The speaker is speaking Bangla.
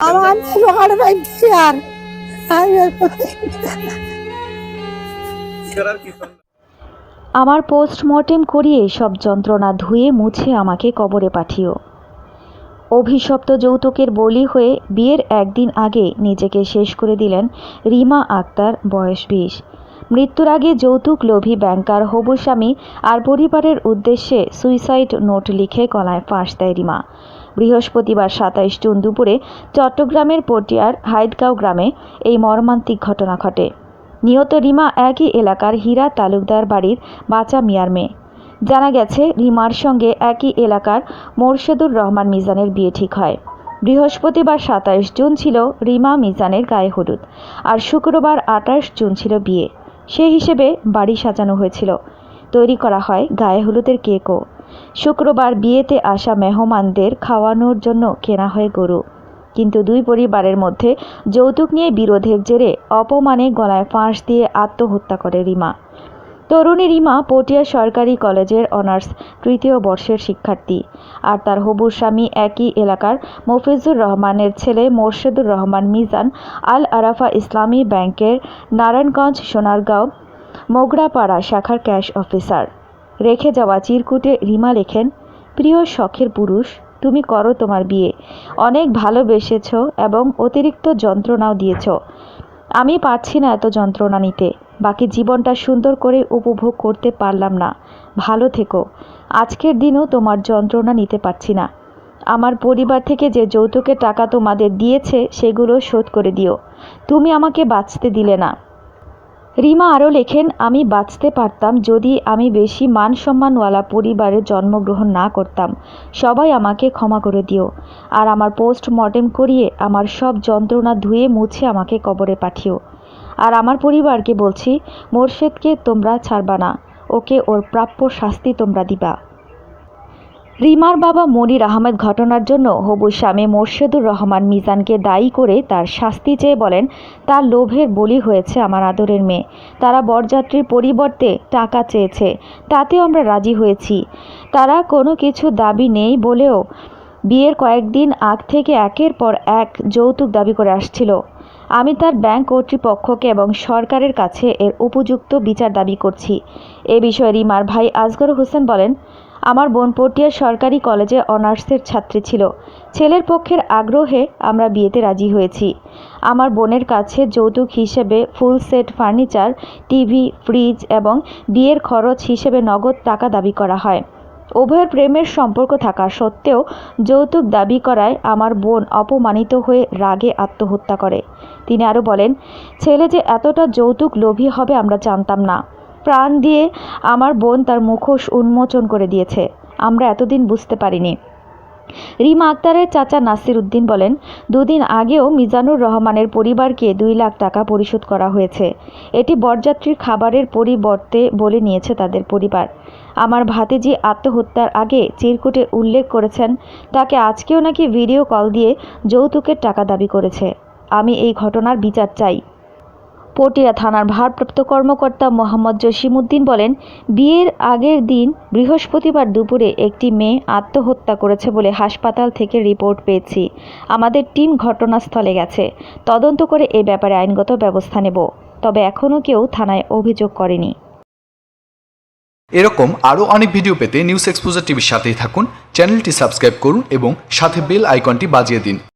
আমার আমার পোস্টমর্টেম করিয়ে সব যন্ত্রণা ধুয়ে মুছে আমাকে কবরে পাঠিও। অভিশপ্ত যৌতুকের বলি হয়ে বিয়ের একদিন আগে নিজেকে শেষ করে দিলেন রিমা আক্তার, বয়স বিশ। মৃত্যুর আগে যৌতুক লোভী ব্যাংকার হবু স্বামী আর পরিবারের উদ্দেশ্যে সুইসাইড নোট লিখে গলায় ফাঁস দেয় রিমা। বৃহস্পতিবার সাতাইশ জুন দুপুরে চট্টগ্রামের পটিয়ার হাইদগাঁও গ্রামে এই মর্মান্তিক ঘটনা ঘটে। নিহত রিমা একই এলাকার হীরা তালুকদার বাড়ির বাচ্চা মিয়ার মেয়ে। জানা গেছে, রিমার সঙ্গে একই এলাকার মোরশেদুর রহমান মিজানের বিয়ে ঠিক হয়। বৃহস্পতিবার সাতাইশ জুন ছিল রিমা মিজানের গায়ে হলুদ আর শুক্রবার আঠাশ জুন ছিল বিয়ে। সেই হিসেবে বাড়ি সাজানো হয়েছিল। তৈরি করা হয় গায়ে হলুদের কেকও। শুক্রবার বিয়েতে আসা মেহমানদের খাওয়ানোর জন্য কেনা হয় গরু। কিন্তু দুই পরিবারের মধ্যে যৌতুক নিয়ে বিরোধের জেরে অপমানে গলায় ফাঁস দিয়ে আত্মহত্যা করে রিমা। তরুণী রিমা পটিয়া সরকারি কলেজের অনার্স তৃতীয় বর্ষের শিক্ষার্থী। আর তার হবু স্বামী একই এলাকার মফিজুর রহমানের ছেলে মোর্শেদুর রহমান মিজান আল আরাফা ইসলামী ব্যাংকের নারায়ণগঞ্জ সোনারগাঁও, মোগরাপাড়া শাখার ক্যাশ অফিসার। রেখে যাওয়া চিরকুটে রিমা লেখেন, প্রিয় শখের পুরুষ, তুমি করো তোমার বিয়ে। অনেক ভালোবেসেছ এবং অতিরিক্ত যন্ত্রণাও দিয়েছ। আমি পারছি না এত যন্ত্রণা নিতে। বাকি জীবনটা সুন্দর করে উপভোগ করতে পারলাম না। ভালো থেকো। আজকের দিনও তোমার যন্ত্রণা নিতে পারছি না। আমার পরিবার থেকে যে যৌতুকের টাকা তোমাদের দিয়েছে, সেগুলো শোধ করে দিও। তুমি আমাকে বাঁচতে দিলে না। রিমা আরও লেখেন, আমি বাঁচতে পারতাম যদি আমি বেশি মান সম্মানওয়ালা পরিবারে জন্মগ্রহণ না করতাম। সবাই আমাকে ক্ষমা করে দিও। আর আমার পোস্ট মর্টেম করিয়ে আমার সব যন্ত্রণা ধুয়ে মুছে আমাকে কবরে পাঠিও। আর আমার পরিবারকে বলছি, মোর্শেদকে তোমরা ছাড়বা না। ওকে ওর প্রাপ্য শাস্তি তোমরা দিবা। রিমার বাবা মনির আহমেদ ঘটনার জন্য হবু স্বামী মোর্শেদুর রহমান মিজানকে দায়ী করে তার শাস্তি চেয়ে বলেন, তার লোভের বলি হয়েছে আমার আদরের মেয়ে। তারা বরযাত্রীর পরিবর্তে টাকা চেয়েছে, তাতেও আমরা রাজি হয়েছি। তারা কোনো কিছু দাবি নেই বলেও বিয়ের কয়েকদিন আগ থেকে একের পর এক যৌতুক দাবি করে আসছিল। আমি তার ব্যাংক কর্তৃপক্ষকে এবং সরকারের কাছে এর উপযুক্ত বিচার দাবি করছি। এ বিষয়ে রিমার ভাই আজগর হোসেন বলেন আমার বোন পটিয়া সরকারি কলেজে অনার্সের ছাত্রী ছিল। ছেলের পক্ষের আগ্রহে আমরা বিয়েতে রাজি হয়েছি। আমার বোনের কাছে যৌতুক হিসেবে full set furniture, TV, fridge এবং বিয়ের খরচ হিসেবে নগদ টাকা দাবি করা হয়। উভয়ের প্রেমের সম্পর্ক থাকা সত্ত্বেও যৌতুক দাবি করায় আমার বোন অপমানিত হয়ে রাগে আত্মহত্যা করে। তিনি আরও বলেন, ছেলে যে এতটা যৌতুক লোভী হবে আমরা জানতাম না। প্রাণ দিয়ে আমার বোন তার মুখোশ উন্মোচন করে দিয়েছে। আমরা এতদিন বুঝতে পারিনি। রিমা আক্তারের চাচা নাসির উদ্দিন বলেন, দুদিন আগেও মিজানুর রহমানের পরিবারকে দুই লাখ টাকা পরিশোধ করা হয়েছে। এটি বরযাত্রীর খাবারের পরিবর্তে বলে নিয়েছে তাদের পরিবার। আমার ভাতিজি আত্মহত্যার আগে চিরকুটে উল্লেখ করেছেন, তাকে আজকেও নাকি ভিডিও কল দিয়ে যৌতুকের টাকা দাবি করেছে। আমি এই ঘটনার বিচার চাই। পটিয়া থানার ভারপ্রাপ্ত কর্মকর্তা মোহাম্মদ জসিমউদ্দিন বলেন, বিয়ের আগের দিন বৃহস্পতিবার দুপুরে একটি মেয়ে আত্মহত্যা করেছে বলে হাসপাতাল থেকে রিপোর্ট পেয়েছি। আমাদের টিম ঘটনাস্থলে গেছে। তদন্ত করে এ ব্যাপারে আইনগত ব্যবস্থা নেব। তবে এখনও কেউ থানায় অভিযোগ করেনি। এরকম আরও অনেক ভিডিও পেতে নিউজ এক্সপোজার টিভির সাথেই থাকুন, চ্যানেলটি সাবস্ক্রাইব করুন এবং সাথে বেল আইকনটি বাজিয়ে দিন।